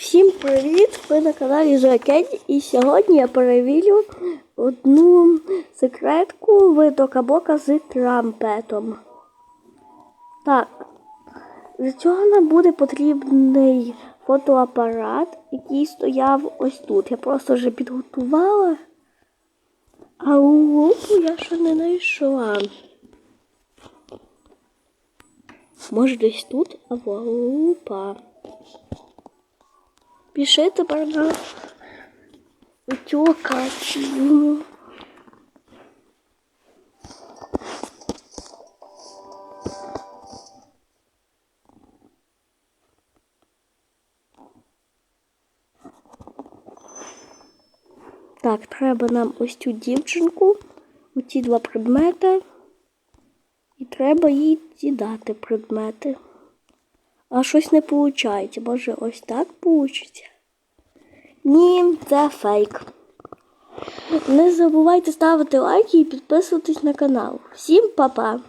Всім привіт! Ви на каналі Жакені і сьогодні я перевірю одну секретку в Докабока з трампетом. Так, для цього нам буде потрібний фотоапарат, який стояв ось тут. Я просто вже підготувала, а лупу я ще не знайшла. Може десь тут або лупа. Пиши тепер на цю локацію. Так, треба нам ось цю дівчинку, оці два предмети. І треба їй ці дати предмети. А щось не виходить. Боже, ось так вийде? Ні, це фейк. Не забувайте ставити лайки і підписуватись на канал. Всім па-па!